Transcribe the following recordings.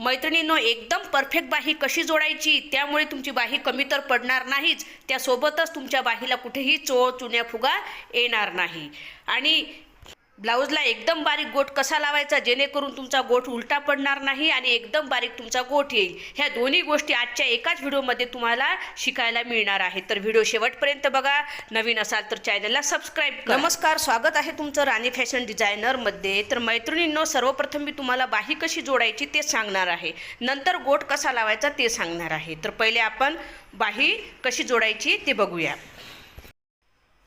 मैत्रिणींनो एकदम परफेक्ट बाही कशी जोडायची? त्यामुळे तुमची बाही कमी तर पडणार नाहीच. त्यासोबतच तुमच्या बाहीला कुठेही चोळ चुन्या फुगा येणार नाही. आणि ब्लाऊजला एकदम बारीक गोट कसा लावायचा जेणेकरून तुमचा गोठ उलटा पडणार नाही आणि एकदम बारीक तुमचा गोठ येईल. ह्या दोन्ही गोष्टी आजच्या एकाच व्हिडिओमध्ये तुम्हाला शिकायला मिळणार आहे तर व्हिडिओ शेवटपर्यंत बघा. नवीन असाल तर चॅनलला सबस्क्राईब नमस्कार स्वागत आहे तुमचं राणी फॅशन डिझायनरमध्ये. तर मैत्रिणींनो सर्वप्रथम मी तुम्हाला बाही कशी जोडायची ते सांगणार आहे. नंतर गोट कसा लावायचा ते सांगणार आहे. तर पहिले आपण बाही कशी जोडायची ते बघूया.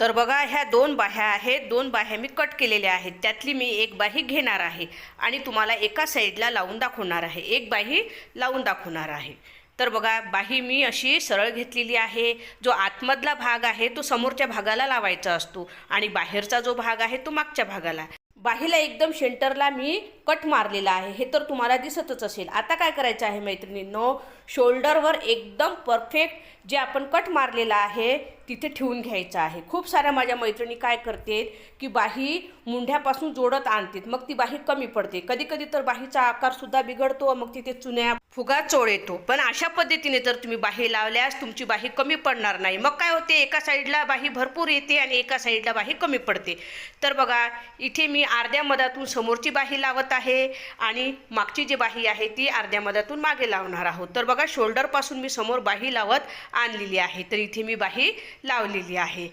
तर बघा ह्या दोन बाह्या आहेत. दोन बाह्या मी कट केलेल्या आहेत. त्यातली मी एक बाही घेणार आहे आणि तुम्हाला एका साईडला लावून दाखवणार आहे. एक बाही लावून दाखवणार आहे. तर बघा बाही मी अशी सरळ घेतलेली आहे. जो आतमधला भाग आहे तो समोरच्या भागाला लावायचा असतो आणि बाहेरचा जो भाग आहे तो मागच्या भागाला. बाहीला एकदम शेंटरला मी कट मारलेला आहे. हे तर तुम्हाला दिसतच असेल. आता काय करायचं आहे मैत्रिणींनो? शोल्डरवर एकदम परफेक्ट जे आपण कट मारलेला आहे तिथे ठेवून घ्यायचं आहे. खूप साऱ्या माझ्या मैत्रिणी काय करते की बाही मुंढ्यापासून जोडत आणतात. मग ती बाही कमी पडते. कधी कधी तर बाहीचा आकारसुद्धा बिघडतो मग तिथे चुन्या फुगा चोळ येतो. पण अशा पद्धतीने जर तुम्ही बाही लावल्यास तुमची बाही कमी पडणार नाही. मग काय होते? एका साईडला बाही भरपूर येते आणि एका साईडला बाही कमी पडते. तर बघा इथे मी अर्ध्या मधातून समोरची बाही लावत आहे आणि मागची जी बाही आहे ती अर्ध्या मधातून मागे लावणार आहोत. तर बघा शोल्डरपासून मी समोर बाही लावत आणलेली आहे. तर इथे मी बाही लावलेली आहे.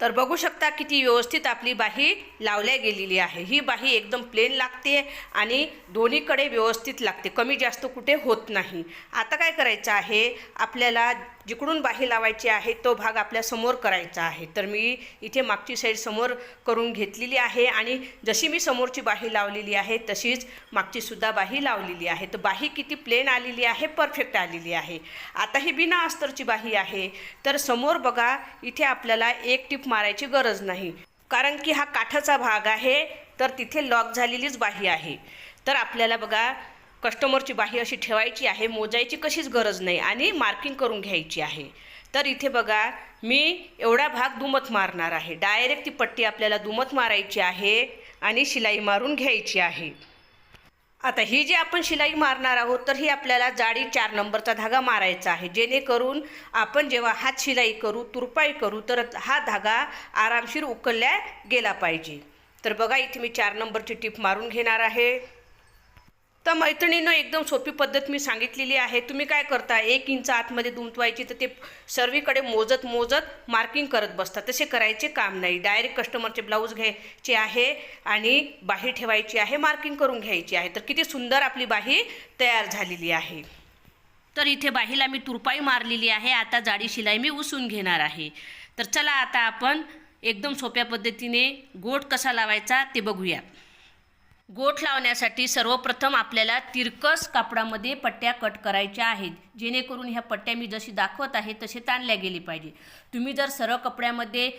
तर बघू शकता किती व्यवस्थित आपली बाही लावल्या गेलेली आहे. ही बाही एकदम प्लेन लागते आणि दोन्हीकडे व्यवस्थित लागते. कमी जास्त कुठे होत नाही. आता काय करायचं आहे? आपल्याला जिकडून बाही लावायची आहे तो भाग आपल्यासमोर करायचा आहे. तर मी इथे मागची साईड समोर करून घेतलेली आहे आणि जशी मी समोरची बाही लावलेली आहे तशीच मागचीसुद्धा बाही लावलेली आहे. तर बाही किती प्लेन आलेली आहे परफेक्ट आलेली आहे. आता ही बिना अस्तरची बाही आहे. तर समोर बघा इथे आपल्याला एक टिप मारायची गरज नाही. कारण की हा काठाचा भाग आहे तर तिथे लॉक झालेलीच बाही आहे. तर आपल्याला बघा कस्टमरची बाही अशी ठेवायची आहे मोजायची कशीच गरज नाही आणि मार्किंग करून घ्यायची आहे. तर इथे बघा मी एवढा भाग दुमत मारणार आहे. डायरेक्ट ती पट्टी आपल्याला दुमत मारायची आहे आणि शिलाई मारून घ्यायची आहे. आता ही जी आपण शिलाई मारणार आहोत तर ही आपल्याला जाडी चार नंबरचा धागा मारायचा आहे. जेणेकरून आपण जेव्हा हात शिलाई करू तुरपाई करू तर हा धागा आरामशीर उकलल्या गेला पाहिजे. तर बघा इथे मी चार नंबरची टीप मारून घेणार आहे. तर मैत्रिणीनं एकदम सोपी पद्धत मी सांगितलेली आहे. तुम्ही काय करता? एक इंच आतमध्ये दुमतवायची तर ते सर्वीकडे मोजत मोजत मार्किंग करत बसता तसे करायचे काम नाही. डायरेक्ट कस्टमरचे ब्लाऊज घ्यायचे आहे आणि बाही ठेवायची आहे मार्किंग करून घ्यायची आहे. तर किती सुंदर आपली बाही तयार झालेली आहे. तर इथे बाहीला मी तुरपाई मारलेली आहे. आता जाडी शिलाई मी उसून घेणार आहे. तर चला आता आपण एकदम सोप्या पद्धतीने गोट कसा लावायचा ते बघूया. गोठ लावण्यासाठी सर्वप्रथम आपल्याला तिरकस कापडामध्ये पट्ट्या कट करायच्या आहेत. जेणेकरून ह्या पट्ट्या मी जशी दाखवत आहे तसे ताणल्या गेली पाहिजे. तुम्ही जर सरळ कपड्यामध्ये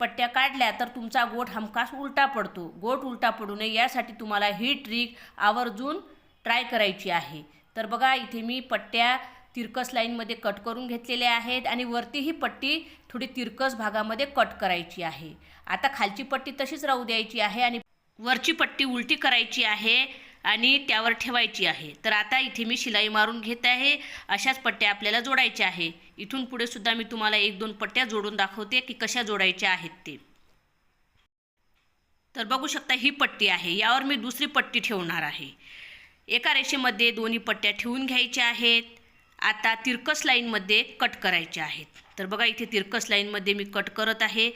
पट्ट्या काढल्या तर तुमचा गोठ हमखास उलटा पडतो. गोठ उलटा पडू नये यासाठी तुम्हाला ही ट्रिक आवर्जून ट्राय करायची आहे. तर बघा इथे मी पट्ट्या तिरकस लाईनमध्ये कट करून घेतलेल्या आहेत आणि वरती ही पट्टी थोडी तिरकस भागामध्ये कट करायची आहे. आता खालची पट्टी तशीच राहू द्यायची आहे आणि वरची पट्टी उलटी करायची आहे आणि त्यावर ठेवायची आहे. तर आता इथे मी शिलाई मारून घेत आहे. अशाच पट्ट्या आपल्याला जोडायच्या आहे. इथून पुढे सुद्धा मी तुम्हाला एक दोन पट्ट्या जोडून दाखवते की कशा जोडायच्या आहेत ते. तर बघू शकता ही पट्टी आहे. यावर मी दुसरी पट्टी ठेवणार आहे. एका रेषेमध्ये दोन्ही पट्ट्या ठेवून घ्यायच्या आहेत. आता तिरकस लाईनमध्ये कट करायच्या आहेत. तर बघा इथे तिरकस लाईनमध्ये मी कट करत आहे.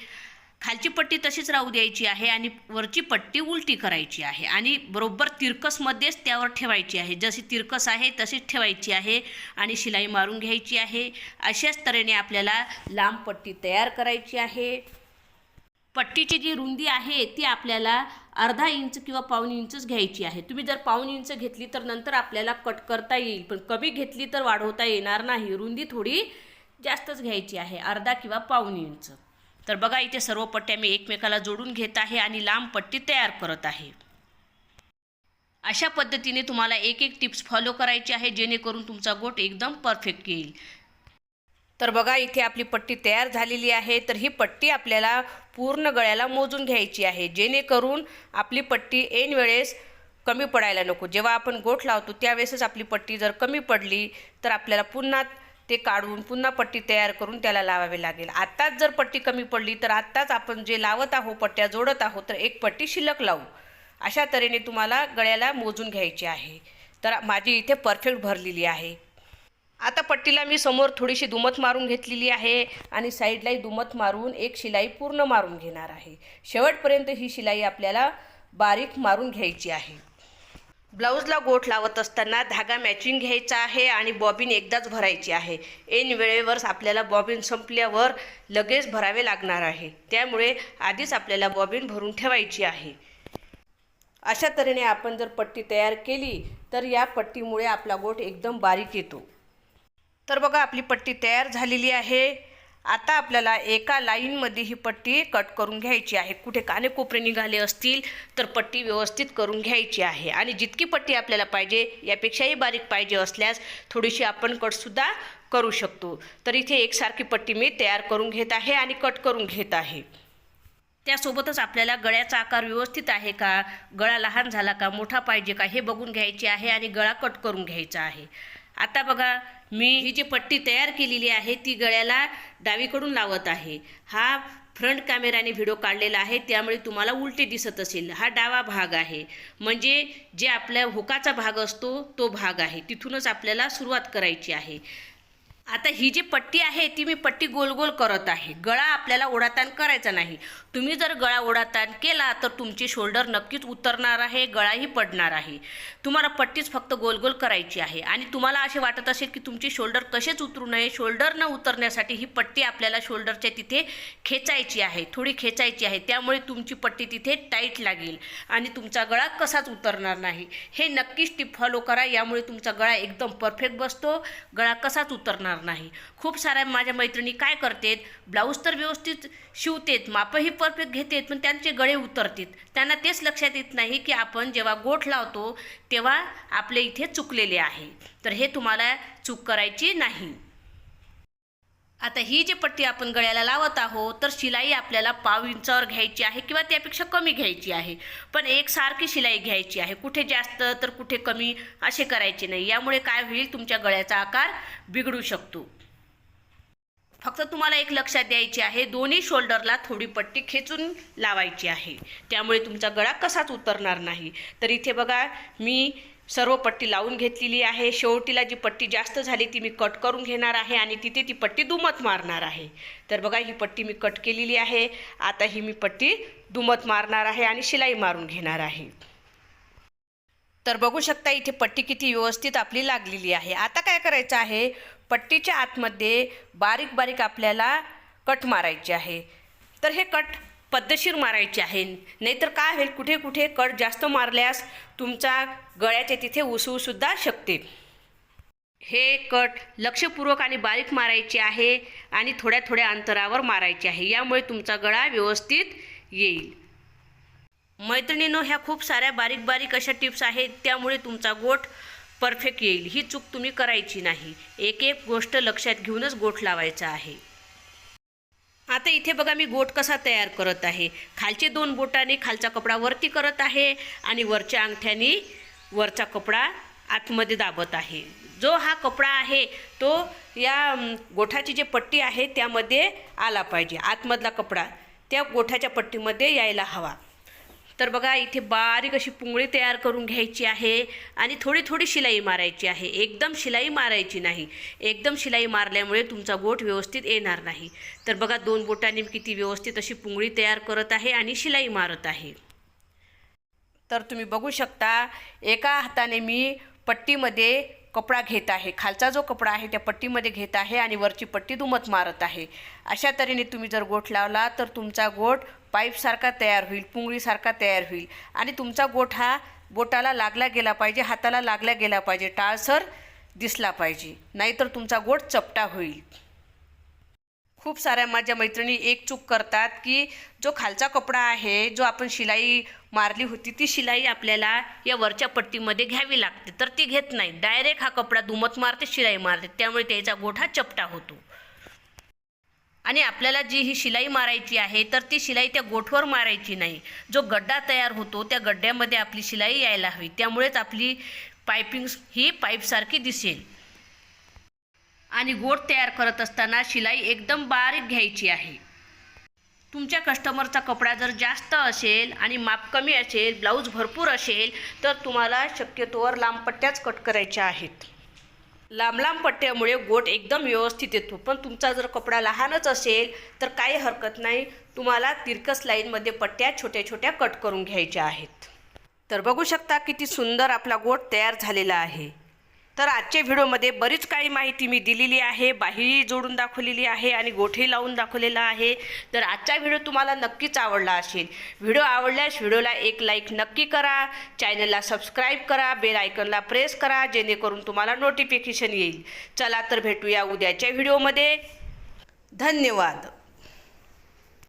खालची पट्टी तशीच राहू द्यायची आहे आणि वरची पट्टी उलटी करायची आहे आणि बरोबर तिरकसमध्येच त्यावर ठेवायची आहे. जशी तिरकस आहे तशीच ठेवायची आहे आणि शिलाई मारून घ्यायची आहे. अशाच तऱ्हेने आपल्याला लांब पट्टी तयार करायची आहे. पट्टीची जी रुंदी आहे ती आपल्याला अर्धा इंच किंवा पाऊण इंचच घ्यायची आहे. तुम्ही जर पाऊण इंच घेतली तर नंतर आपल्याला कट करता येईल पण कमी घेतली तर वाढवता येणार नाही. रुंदी थोडी जास्तच घ्यायची आहे अर्धा किंवा पाऊण इंच. तर बघा इथे सर्व पट्ट्या मी एकमेकाला जोडून घेत आहे आणि लांब पट्टी तयार करत आहे. अशा पद्धतीने तुम्हाला एक एक टिप्स फॉलो करायची आहे जेणेकरून तुमचा गोट एकदम परफेक्ट येईल. तर बघा इथे आपली पट्टी तयार झालेली आहे. तर ही पट्टी आपल्याला पूर्ण गळ्याला मोजून घ्यायची आहे. जेणेकरून आपली पट्टी ऐन वेळेस कमी पडायला नको. जेव्हा आपण गोठ लावतो त्यावेळेसच आपली पट्टी जर कमी पडली तर आपल्याला पुन्हा ते काढून पुन्हा पट्टी तयार करून त्याला लावावे लागेल. आत्ताच जर पट्टी कमी पडली तर आत्ताच आपण जे लावत आहोत पट्ट्या जोडत आहोत तर एक पट्टी शिल्लक लावू. अशा तऱ्हेने तुम्हाला गळ्याला मोजून घ्यायची आहे. तर माझी इथे परफेक्ट भरलेली आहे. आता पट्टीला मी समोर थोडीशी दुमत मारून घेतलेली आहे आणि साईडलाही दुमत मारून एक शिलाई पूर्ण मारून घेणार आहे. शेवटपर्यंत ही शिलाई आपल्याला बारीक मारून घ्यायची आहे. ब्लाऊजला गोठ लावत असताना धागा मॅचिंग घ्यायचा आहे आणि बॉबिन एकदाच भरायची आहे. ऐन वेळेवर आपल्याला बॉबिन संपल्यावर लगेच भरावे लागणार आहे. त्यामुळे आधीच आपल्याला बॉबिन भरून ठेवायची आहे. अशा तऱ्हेने आपण जर पट्टी तयार केली तर या पट्टीमुळे आपला गोठ एकदम बारीक येतो. तर बघा आपली पट्टी तयार झालेली आहे. आता आपल्याला एका लाईनमध्ये ही पट्टी कट करून घ्यायची आहे. कुठे कानेकोपरे निघाले असतील तर पट्टी व्यवस्थित करून घ्यायची आहे. आणि जितकी पट्टी आपल्याला पाहिजे यापेक्षाही बारीक पाहिजे असल्यास थोडीशी आपण कटसुद्धा करू शकतो. तर इथे एकसारखी पट्टी मी तयार करून घेत आहे आणि कट करून घेत आहे. त्यासोबतच आपल्याला गळ्याचा आकार व्यवस्थित आहे का? गळा लहान झाला का? मोठा पाहिजे का? हे बघून घ्यायचे आहे आणि गळा कट करून घ्यायचा आहे. आता बघा मी ही जी पट्टी तयार केलेली आहे ती गळ्याला डावीकडून लावत आहे. हा फ्रंट कॅमेराने व्हिडिओ काढलेला आहे त्यामुळे तुम्हाला उलटे दिसत असेल. हा डावा भाग आहे. म्हणजे जे आपल्या हुकाचा भाग असतो तो भाग आहे. तिथूनच आपल्याला सुरुवात करायची आहे. आता ही जी पट्टी आहे ती मी पट्टी गोल गोल करत आहे. गळा आपल्याला ओढाताण करायचा नाही. तुम्ही जर गळा ओढाताण केला तर तुमची शोल्डर नक्कीच उतरणार आहे गळाही पडणार आहे. तुम्हाला पट्टीच फक्त गोल गोल करायची आहे. आणि तुम्हाला असे वाटत असेल की तुमची शोल्डर कसेच उतरू नये शोल्डर न उतरण्यासाठी ही पट्टी आपल्याला शोल्डरच्या तिथे खेचायची आहे थोडी खेचायची आहे. त्यामुळे तुमची पट्टी तिथे टाईट लागेल आणि तुमचा गळा कसाच उतरणार नाही. हे नक्कीच टिप फॉलो करा यामुळे तुमचा गळा एकदम परफेक्ट बसतो. गळा कसाच उतरणार नाही. खूप साऱ्या माझ्या मैत्रिणी काय करतेत? ब्लाऊज तर व्यवस्थित शिवतेत मापही परफेक्ट घेतात पण त्यांचे गळे उतरतात. त्यांना तेच लक्षात येत नाही की आपण जेव्हा गोठ लावतो तेव्हा आपले इथे चुकलेले आहे. तर हे तुम्हाला चूक करायची नाही. आता ही जी पट्टी आपण गळ्याला लावत आहोत तर शिलाई आपल्याला पाव इंचावर घ्यायची आहे किंवा त्यापेक्षा कमी घ्यायची आहे. पण एकसारखी शिलाई घ्यायची आहे. कुठे जास्त तर कुठे कमी असे करायचे नाही. यामुळे काय होईल? तुमच्या गळ्याचा आकार बिघडू शकतो. फक्त तुम्हाला एक लक्षात द्यायची आहे दोन्ही शोल्डरला थोडी पट्टी खेचून लावायची आहे. त्यामुळे तुमचा गळा कसाच उतरणार नाही. तर इथे बघा मी सर्व पट्टी लावून घेतलेली आहे. शेवटीला जी पट्टी जास्त झाली ती मी कट करून घेणार आहे आणि तिथे ती पट्टी दुमत मारणार आहे. तर बघा ही पट्टी मी कट केलेली आहे. आता ही मी पट्टी दुमत मारणार आहे आणि शिलाई मारून घेणार आहे. तर बघू शकता इथे पट्टी किती व्यवस्थित आपली लागलेली आहे. आता काय करायचं आहे? पट्टीच्या आतमध्ये बारीक बारीक आपल्याला कट मारायचे आहे. तर हे कट पद्धतशीर मारायचे आहे. नाहीतर काय होईल? कुठे कुठे कट जास्त मारल्यास तुमचा गळ्याच्या तिथे उसवूसुद्धा शकते. हे कट लक्षपूर्वक आणि बारीक मारायचे आहे आणि थोड्या थोड्या अंतरावर मारायचे आहे. यामुळे तुमचा गळा व्यवस्थित येईल. मैत्रिणीनो ह्या खूप साऱ्या बारीक बारीक अशा टिप्स आहेत. त्यामुळे तुमचा गोठ परफेक्ट येईल. ही चूक तुम्ही करायची नाही. एक एक गोष्ट लक्षात घेऊनच गोठ लावायचा आहे. आता इथे बघा मी गोट कसा तयार करत आहे. खालचे दोन बोटाने खालचा कपडा वरती करत आहे आणि वरच्या अंगठ्याने वरचा कपडा आतमध्ये दाबत आहे. जो हा कपडा आहे तो या गोठाची जी पट्टी आहे त्यामध्ये आला पाहिजे आतमधला कपडा. त्या गोठाच्या पट्टीमध्ये यायला हवा. तर बघा इथे बारीक अशी पुंगळी तयार करून घ्यायची आहे आणि थोडी थोडी शिलाई मारायची आहे. एकदम शिलाई मारायची नाही. एकदम शिलाई मारल्यामुळे तुमचा गोठ व्यवस्थित येणार नाही. तर बघा दोन बोटांनी मी किती व्यवस्थित अशी पुंगळी तयार करत आहे आणि शिलाई मारत आहे. तर तुम्ही बघू शकता एका हाताने मी पट्टीमध्ये कपडा घेत आहे. खालचा जो कपडा आहे त्या पट्टीमध्ये घेत आहे आणि वरची पट्टी दुमत मारत आहे. अशा तऱ्हेने तुम्ही जर गोठ लावला तर तुमचा गोठ पाईपसारखा तयार होईल पुंगळीसारखा तयार होईल. आणि तुमचा गोठ हा बोटाला लागला गेला पाहिजे हाताला लागला गेला पाहिजे टाळसर दिसला पाहिजे. नाहीतर तुमचा गोठ चपटा होईल. खूप साऱ्या माझ्या मैत्रिणी एक चूक करतात की जो खालचा कपडा आहे जो आपण शिलाई मारली होती ती शिलाई आपल्याला या वरच्या पट्टीमध्ये घ्यावी लागते. तर ती घेत नाही. डायरेक्ट हा कपडा दुमत मारते शिलाई मारते. त्यामुळे त्याचा गोठा चपटा होतो. आणि आपल्याला जी ही शिलाई मारायची आहे तर ती शिलाई त्या गोठवर मारायची नाही. जो गड्डा तयार होतो त्या गड्ड्यामध्ये आपली शिलाई यायला हवी. त्यामुळेच आपली पायपिंग ही पाईपसारखी दिसेल. आणि गोठ तयार करत असताना शिलाई एकदम बारीक घ्यायची आहे. तुमच्या कस्टमरचा कपडा जर जास्त असेल आणि माप कमी असेल ब्लाऊज भरपूर असेल तर तुम्हाला शक्यतोवर लांब पट्ट्याच कट करायच्या आहेत. लांब लांब पट्ट्यामुळे गोट एकदम व्यवस्थित येतो. पण तुमचा जर कपडा लहानच असेल तर काही हरकत नाही. तुम्हाला तिरकस लाईनमध्ये पट्ट्या छोट्या छोट्या कट करून घ्यायच्या आहेत. तर बघू शकता किती सुंदर आपला गोट तयार झालेला आहे. तर आजच्या व्हिडिओमध्ये बरीच काही माहिती मी दिलेली आहे. बाही जोडून दाखवलेली आहे आणि गोठे लावून दाखवलेला आहे. तर आजचा व्हिडिओ तुम्हाला नक्कीच आवडला असेल. व्हिडिओ आवडल्यास व्हिडिओला एक लाईक नक्की करा. चॅनलला सबस्क्राईब करा. बेल आयकनला प्रेस करा. जेणेकरून तुम्हाला नोटिफिकेशन येईल. चला तर भेटूया उद्याच्या व्हिडिओमध्ये. धन्यवाद.